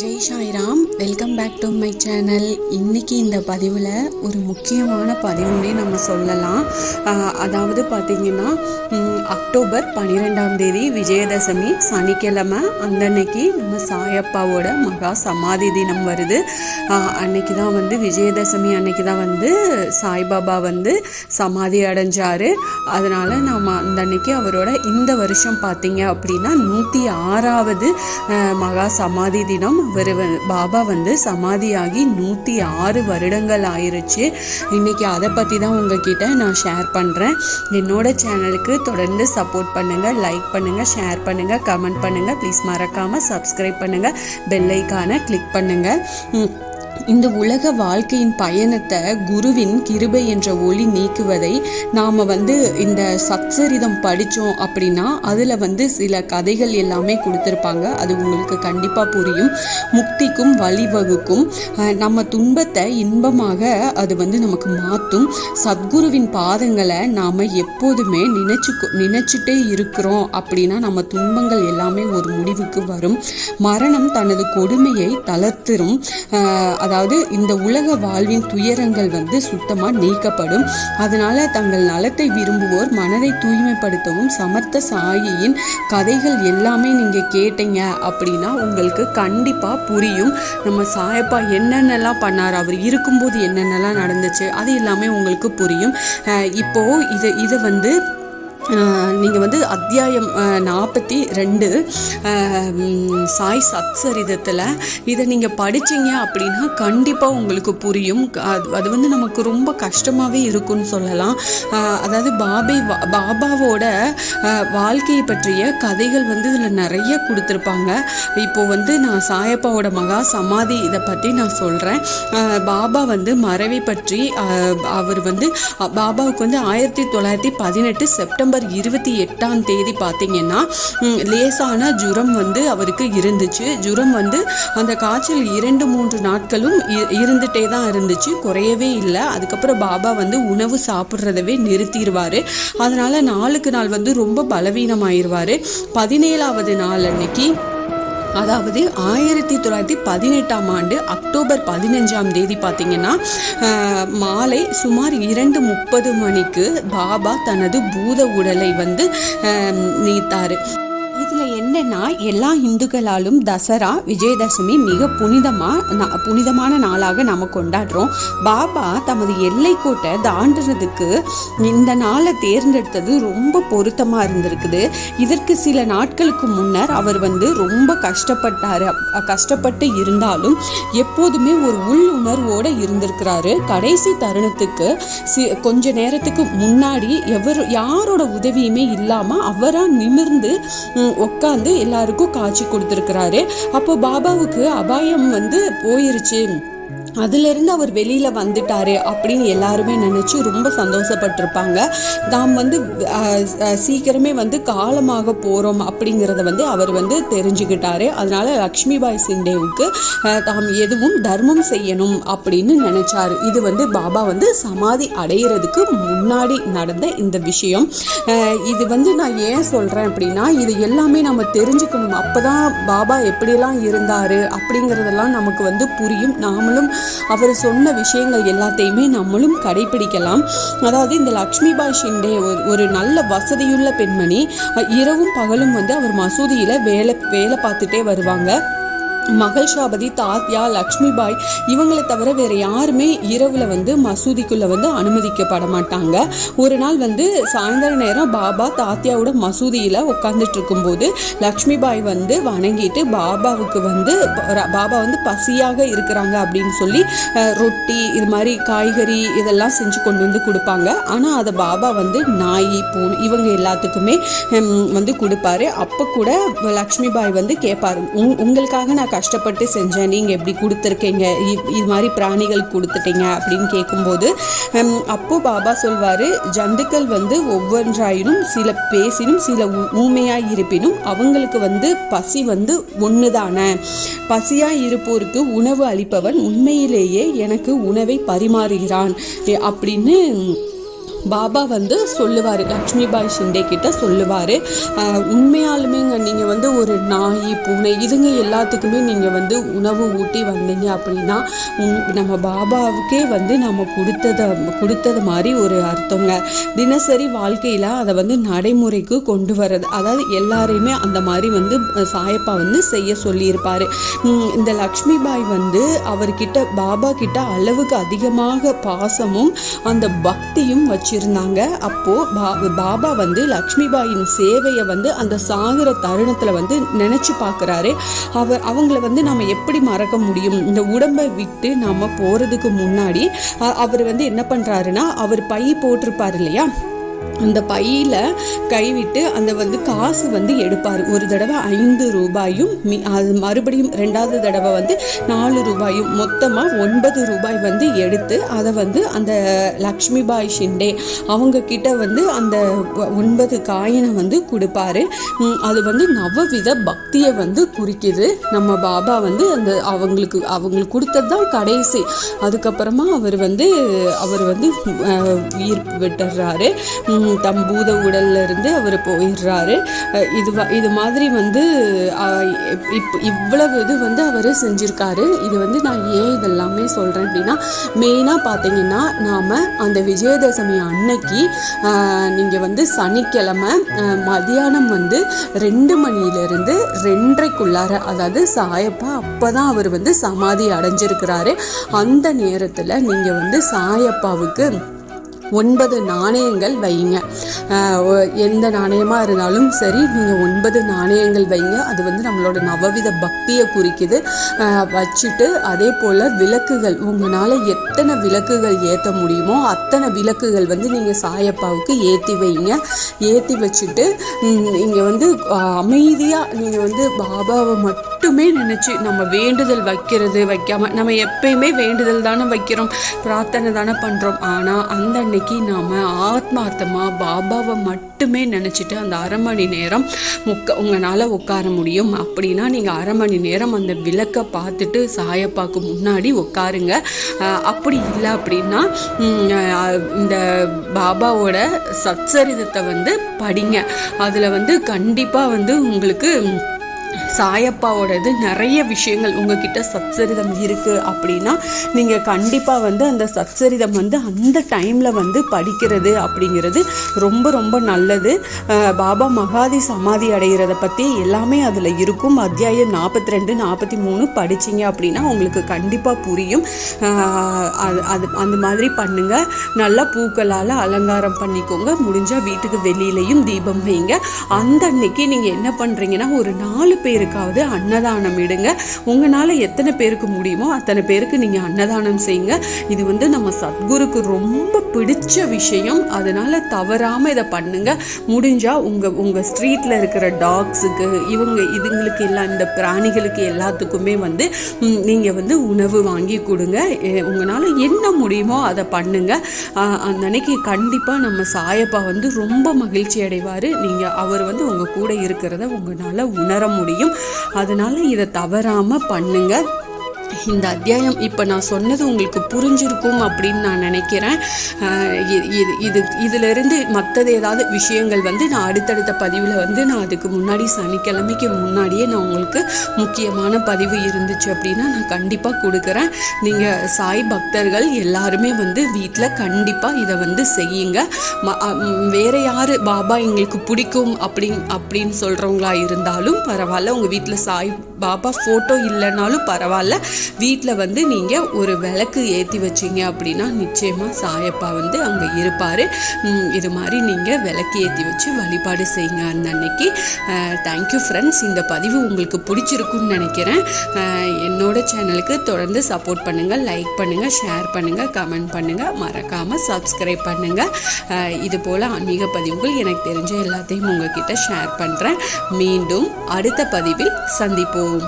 Jai Sairam welcome back to my channel. இன்னைக்கு இந்த பதிவில் ஒரு முக்கியமான பதிவுன்னே நம்ம சொல்லலாம். அதாவது பார்த்திங்கன்னா அக்டோபர் பன்னிரெண்டாம் தேதி விஜயதசமி சனிக்கிழமை அந்த அன்னைக்கு நம்ம சாயப்பாவோட மகா சமாதி தினம் வருது. அன்னைக்கு தான் வந்து விஜயதசமி அன்னைக்கு தான் வந்து சாய்பாபா வந்து சமாதி அடைஞ்சார். அதனால் நம்ம அந்த அன்னைக்கு அவரோட இந்த வருஷம் பார்த்திங்க அப்படின்னா நூற்றி ஆறாவது மகா சமாதி தினம் இவர் பாபா வந்து சமாதியாகி நூற்றி ஆறு வருடங்கள் ஆயிருச்சு. இன்னைக்கு அதை பற்றி தான் உங்ககிட்ட நான் ஷேர் பண்ணுறேன் என்னோட சேனலுக்கு தொடர்ந்து சப்போர்ட் பண்ணுங்கள் லைக் பண்ணுங்கள் ஷேர் பண்ணுங்கள் கமெண்ட் பண்ணுங்கள் ப்ளீஸ் மறக்காமல் சப்ஸ்கிரைப் பண்ணுங்கள் பெல்லைக்கான கிளிக் பண்ணுங்கள் இந்த உலக வாழ்க்கையின் பயணத்தை குருவின் கிருபை என்ற ஒளி நீக்குவதை நாம் வந்து இந்த சத்சரிதம் படித்தோம் அப்படின்னா அதில் வந்து சில கதைகள் எல்லாமே கொடுத்துருப்பாங்க. அது உங்களுக்கு கண்டிப்பாக புரியும். முக்திக்கும் வழிவகுக்கும். நம்ம துன்பத்தை இன்பமாக அது வந்து நமக்கு மாற்றும் சத்குருவின் பாதங்களை நாம் எப்போதுமே நினச்சி நினைச்சிட்டே இருக்கிறோம் அப்படின்னா நம்ம துன்பங்கள் எல்லாமே ஒரு முடிவுக்கு வரும். மரணம் தனது கொடுமையை தளர்த்திரும். அதாவது இந்த உலக வாழ்வின் துயரங்கள் வந்து சுத்தமாக நீக்கப்படும். அதனால் தங்கள் நலத்தை விரும்புவோர் மனதை தூய்மைப்படுத்தவும் சமர்த்த சாயியின் கதைகள் எல்லாமே நீங்கள் கேட்டீங்க அப்படின்னா உங்களுக்கு கண்டிப்பாக புரியும். நம்ம சாயப்பா என்னென்னலாம் பண்ணார் அவர் இருக்கும்போது என்னென்னலாம் நடந்துச்சு அது எல்லாமே உங்களுக்கு புரியும். இப்போது இப்போ இது இதை வந்து நீங்கள் வந்து அத்தியாயம் நாற்பத்தி ரெண்டு சாய் சத்சரிதத்தில் இதை நீங்கள் படிச்சீங்க அப்படின்னா கண்டிப்பாக உங்களுக்கு புரியும். அது அது வந்து நமக்கு ரொம்ப கஷ்டமாகவே இருக்கும்னு சொல்லலாம். அதாவது பாபை வா- பாபாவோட வாழ்க்கையை பற்றிய கதைகள் வந்து இதில் நிறைய கொடுத்துருப்பாங்க. இப்போ வந்து நான் சாயப்பாவோட மகா சமாதி இதை பற்றி நான் சொல்கிறேன் பாபா வந்து மறைவை பற்றி அவர் வந்து பாபாவுக்கு வந்து ஆயிரத்தி தொள்ளாயிரத்தி பதினெட்டு செப்டம்பர் இருபத்தி எட்டாம் தேதி பார்த்தீங்கன்னா லேசான ஜுரம் வந்து அவருக்கு இருந்துச்சு. ஜுரம் வந்து அந்த காய்ச்சல் இரண்டு மூன்று நாட்களும் இ- இருந்துட்டே தான் இருந்துச்சு. குறையவே இல்லை. அதுக்கப்புறம் பாபா வந்து உணவு சாப்பிட்றதவே நிறுத்திடுவார். அதனால நாளுக்கு நாள் வந்து ரொம்ப பலவீனமாயிருவார். பதினேழாவது நாள் அன்னைக்கு அதாவது ஆயிரத்தி தொள்ளாயிரத்தி பதினெட்டாம் ஆண்டு அக்டோபர் பதினஞ்சாம் தேதி பார்த்தீங்கன்னா மாலை சுமார் இரண்டு முப்பது மணிக்கு பாபா தனது பூத உடலை வந்து ஆஹ், நீத்தாரு. இதில் என்னன்னா எல்லா இந்துக்களாலும் தசரா விஜயதசமி மிக புனிதமாக புனிதமான நாளாக நம்ம கொண்டாடுறோம். பாபா தமது எல்லைக்கோட்டை தாண்டுறதுக்கு இந்த நாளை தேர்ந்தெடுத்தது ரொம்ப பொருத்தமாக இருந்திருக்குது. இதற்கு சில நாட்களுக்கு முன்னர் அவர் வந்து ரொம்ப கஷ்டப்பட்டாரு. கஷ்டப்பட்டு இருந்தாலும் எப்போதுமே ஒரு உள் உணர்வோடு இருந்திருக்கிறாரு. கடைசி தருணத்துக்கு சி கொஞ்ச நேரத்துக்கு முன்னாடி எவர் யாரோட உதவியுமே இல்லாமல் அவராக நிமிர்ந்து உட்காந்து எல்லாருக்கும் காட்சி கொடுத்துருக்கிறாரு. அப்போ பாபாவுக்கு அபாயம் வந்து போயிருச்சு. அதுலேருந்து அவர் வெளியில் வந்துட்டாரு அப்படின்னு எல்லாருமே நினச்சி ரொம்ப சந்தோஷப்பட்டிருப்பாங்க. தாம் வந்து சீக்கிரமே வந்து காலமாக போகிறோம் அப்படிங்கிறத வந்து அவர் வந்து தெரிஞ்சுக்கிட்டாரு. அதனால லக்ஷ்மிபாய் சிண்டேவுக்கு தாம் எதுவும் தர்மம் செய்யணும் அப்படின்னு நினச்சார். இது வந்து பாபா வந்து சமாதி அடையிறதுக்கு முன்னாடி நடந்த இந்த விஷயம். இது வந்து நான் ஏன் சொல்கிறேன் அப்படின்னா இது எல்லாமே நம்ம தெரிஞ்சுக்கணும். அப்போ தான் பாபா எப்படியெல்லாம் இருந்தார் அப்படிங்கிறதெல்லாம் நமக்கு வந்து புரியும். நாமளும் அவர் சொன்ன விஷயங்கள் எல்லாத்தையுமே நம்மளும் கடைபிடிக்கலாம் அதாவது இந்த லக்ஷ்மிபாய் ஷிண்டே ஒரு- ஒரு நல்ல வசதியுள்ள பெண்மணி இரவும் பகலும் வந்து அவர் மசூதியில் வேலை வேலை பார்த்துட்டே வருவாங்க. மகள்ஷாபதி தாத்யா லக்ஷ்மிபாய் இவங்களை தவிர வேற யாருமே இரவுல வந்து மசூதிக்குள்ள வந்து அனுமதிக்கப்பட மாட்டாங்க. ஒரு நாள் வந்து சாயந்தர நேரம் பாபா தாத்யாவோட மசூதியில உட்காந்துட்டு இருக்கும்போது லக்ஷ்மிபாய் வந்து வணங்கிட்டு பாபாவுக்கு வந்து பாபா வந்து பசியாக இருக்கிறாங்க அப்படின்னு சொல்லி ரொட்டி இது மாதிரி காய்கறி இதெல்லாம் செஞ்சு கொண்டு வந்து கொடுப்பாங்க. ஆனால் அதை பாபா வந்து நாய் பூனை இவங்க எல்லாத்துக்குமே வந்து கொடுப்பாரு. அப்போ கூட லக்ஷ்மிபாய் வந்து கேட்பாரு உங்களுக்காக நான் கஷ்டப்பட்டு செஞ்சேன். நீங்கள் எப்படி கொடுத்துருக்கீங்க? இ- இது மாதிரி பிராணிகள் கொடுத்துட்டீங்க அப்படின்னு கேட்கும்போது அப்போ பாபா சொல்வார் ஜந்துக்கள் வந்து ஒவ்வொன்றாயினும் சில பேசினும் சில ஊமையாக இருப்பினும் அவங்களுக்கு வந்து பசி வந்து ஒன்று தானே பசியாக இருப்போருக்கு உணவு அளிப்பவன் உண்மையிலேயே எனக்கு உணவை பரிமாறுகிறான். அப்படின்னு பாபா வந்து சொல்லுவார் லக்ஷ்மிபாய் ஷிண்டே கிட்ட சொல்லுவார் உண்மையாலுமேங்க நீங்கள் வந்து ஒரு நாய் பூனை இதுங்க எல்லாத்துக்குமே நீங்கள் வந்து உணவு ஊட்டி வந்தீங்க அப்படின்னா நம்ம பாபாவுக்கே வந்து நம்ம கொடுத்தத கொடுத்தது மாதிரி ஒரு அர்த்தங்க. தினசரி வாழ்க்கையில் அதை வந்து நடைமுறைக்கு கொண்டு வர்றது அதாவது எல்லாரையுமே அந்த மாதிரி வந்து சாயப்பா வந்து செய்ய சொல்லியிருப்பார். இந்த லக்ஷ்மிபாய் வந்து அவர்கிட்ட பாபா கிட்ட அளவுக்கு அதிகமாக பாசமும் அந்த பக்தியும் வச்சு வச்சுருந்தாங்க. அப்போது பா- பாபா வந்து லக்ஷ்மிபாயின் சேவையை வந்து அந்த சாகிற தருணத்தில் வந்து நினச்சி பார்க்குறாரு அவர் அவங்கள வந்து நம்ம எப்படி மறக்க முடியும்? இந்த உடம்பை விட்டு நம்ம போகிறதுக்கு முன்னாடி அவர் வந்து என்ன பண்ணுறாருன்னா அவர் பை போட்டிருப்பார் இல்லையா? அந்த பையில கைவிட்டு அந்த வந்து காசு வந்து எடுப்பார். ஒரு தடவை ஐந்து ரூபாயும் மி- அது மறுபடியும் ரெண்டாவது தடவை வந்து நாலு ரூபாயும் மொத்தமாக ஒன்பது ரூபாய் வந்து எடுத்து அதை வந்து அந்த லக்ஷ்மிபாய் ஷிண்டே அவங்க கிட்ட வந்து அந்த ஒன்பது காயினை வந்து கொடுப்பாரு. அது வந்து நவவித பக்தியை வந்து குறிக்குது. நம்ம பாபா வந்து அந்த அவங்களுக்கு அவங்களுக்கு கொடுத்தது தான் கடைசி. அதுக்கப்புறமா அவர் வந்து அவர் வந்து உயிர் விட்டுறாரு. தம் பூத உடல்ல இருந்து அவர் போயிடுறாரு. இது இது மாதிரி வந்து இப்- இவ்வளவு இது வந்து அவர் செஞ்சிருக்காரு. இது வந்து நான் ஏன் இதெல்லாமே சொல்கிறேன் அப்படின்னா மெயினாக பார்த்தீங்கன்னா நாம் அந்த விஜயதசமி அன்னைக்கு நீங்கள் வந்து சனிக்கிழமை மதியானம் வந்து ரெண்டு மணியிலிருந்து ரெண்டரைக்குள்ளார அதாவது சாயப்பா அப்போ தான் அவர் வந்து சமாதி அடைஞ்சிருக்கிறாரு. அந்த நேரத்தில் நீங்கள் வந்து சாயப்பாவுக்கு ஒன்பது நாணயங்கள் வைங்க. எந்த நாணயமாக இருந்தாலும் சரி நீங்கள் ஒன்பது நாணயங்கள் வைங்க. அது வந்து நம்மளோட நவவித பக்தியை குறிக்குது. வச்சுட்டு அதே போல் விளக்குகள் உங்களால் எத்தனை விளக்குகள் ஏற்ற முடியுமோ அத்தனை விளக்குகள் வந்து நீங்கள் சாயப்பாவுக்கு ஏற்றி வைங்க. ஏற்றி வச்சுட்டு நீங்கள் வந்து அமைதியாக நீங்கள் வந்து பாபாவை மட்டுமே நினச்சி நம்ம வேண்டுதல் வைக்கிறது வைக்காமல் நம்ம எப்பயுமே வேண்டுதல் தானே வைக்கிறோம் பிரார்த்தனை தானே பண்ணுறோம் ஆனால் அந்த அன்னைக்கு நாம் ஆத்மார்த்தமாக பாபாவை மட்டுமே நினச்சிட்டு அந்த அரை மணி நேரம் உக்க உங்களால் உட்கார முடியும். அப்படின்னா நீங்கள் அரை மணி நேரம் அந்த விளக்கை பார்த்துட்டு சாயப்பாக்கு முன்னாடி உட்காருங்க. அப்படி இல்லை அப்படின்னா இந்த பாபாவோட சச்சரிதத்தை வந்து படிங்க. அதில் வந்து கண்டிப்பாக வந்து உங்களுக்கு சாயப்பாவோடது நிறைய விஷயங்கள் உங்ககிட்ட சச்சரிதம் இருக்குது அப்படின்னா நீங்கள் கண்டிப்பாக வந்து அந்த சச்சரிதம் வந்து அந்த டைமில் வந்து படிக்கிறது அப்படிங்கிறது ரொம்ப ரொம்ப நல்லது. பாபா மகாதி சமாதி அடைகிறத பற்றி எல்லாமே அதில் இருக்கும். அத்தியாயம் நாற்பத்தி ரெண்டு நாற்பத்தி மூணு படிச்சீங்க அப்படின்னா உங்களுக்கு கண்டிப்பாக புரியும். அது அது அந்த மாதிரி பண்ணுங்க. நல்லா பூக்களால் அலங்காரம் பண்ணிக்கோங்க. முடிஞ்சால் வீட்டுக்கு வெளியிலையும் தீபம் வைங்க. அந்த அன்னைக்கு நீங்கள் என்ன பண்ணுறீங்கன்னா ஒரு நாலு பேர் பேருக்காவது அன்னதானம் இடுங்க. உங்களால் எத்தனை பேருக்கு முடியுமோ அத்தனை பேருக்கு நீங்கள் அன்னதானம் செய்யுங்க. இது வந்து நம்ம சத்குருக்கு ரொம்ப பிடிச்ச விஷயம். அதனால் தவறாமல் இதை பண்ணுங்க. முடிஞ்சால் உங்கள் உங்கள் ஸ்ட்ரீட்டில் இருக்கிற டாக்ஸுக்கு இவங்க இதுங்களுக்கு எல்லாம் இந்த பிராணிகளுக்கு எல்லாத்துக்குமே வந்து நீங்கள் வந்து உணவு வாங்கி கொடுங்க. உங்களால் என்ன முடியுமோ அதை பண்ணுங்க. அந்த அன்னைக்கு கண்டிப்பாக நம்ம சாயப்பா வந்து ரொம்ப மகிழ்ச்சி அடைவார். நீங்கள் அவர் வந்து உங்கள் கூட இருக்கிறத உங்களால் உணர முடியும். அதனால் இதை தவறாமல் பண்ணுங்கள் இந்த அத்தியாயம் இப்போ நான் சொன்னது உங்களுக்கு புரிஞ்சிருக்கும் அப்படின்னு நான் நினைக்கிறேன். இது இது இதிலிருந்து மற்றது ஏதாவது விஷயங்கள் வந்து நான் அடுத்தடுத்த பதிவில் வந்து நான் அதுக்கு முன்னாடி சனிக்கிழமைக்கு முன்னாடியே நான் உங்களுக்கு முக்கியமான பதிவு இருந்துச்சு அப்படின்னா நான் கண்டிப்பாக கொடுக்குறேன். நீங்கள் சாய் பக்தர்கள் எல்லாருமே வந்து வீட்டில் கண்டிப்பாக இதை வந்து செய்யுங்க. ம- வேற யார் பாபா எங்களுக்கு பிடிக்கும் அப்படின் அப்படின்னு சொல்கிறவங்களா இருந்தாலும் பரவாயில்ல. உங்கள் வீட்டில் சாய் பாபா ஃபோட்டோ இல்லைனாலும் பரவாயில்ல. வீட்டில் வந்து நீங்கள் ஒரு விளக்கு ஏற்றி வச்சீங்க அப்படின்னா நிச்சயமாக சாயப்பா வந்து அங்கே இருப்பார். இது மாதிரி நீங்கள் விளக்கு ஏற்றி வச்சு வழிபாடு செய்யுங்க அந்த அன்னைக்கு. தேங்க்யூ ஃப்ரெண்ட்ஸ் இந்த பதிவு உங்களுக்கு பிடிச்சிருக்குன்னு நினைக்கிறேன். என்னோட சேனலுக்கு தொடர்ந்து சப்போர்ட் பண்ணுங்கள் லைக் பண்ணுங்கள் ஷேர் பண்ணுங்கள் கமெண்ட் பண்ணுங்கள் மறக்காமல் சப்ஸ்கிரைப் பண்ணுங்கள் இது போல் ஆன்மீக பதிவுகள் எனக்கு தெரிஞ்ச எல்லாத்தையும் உங்ககிட்ட ஷேர் பண்ணுறேன் மீண்டும் அடுத்த பதிவில் சந்திப்போம்.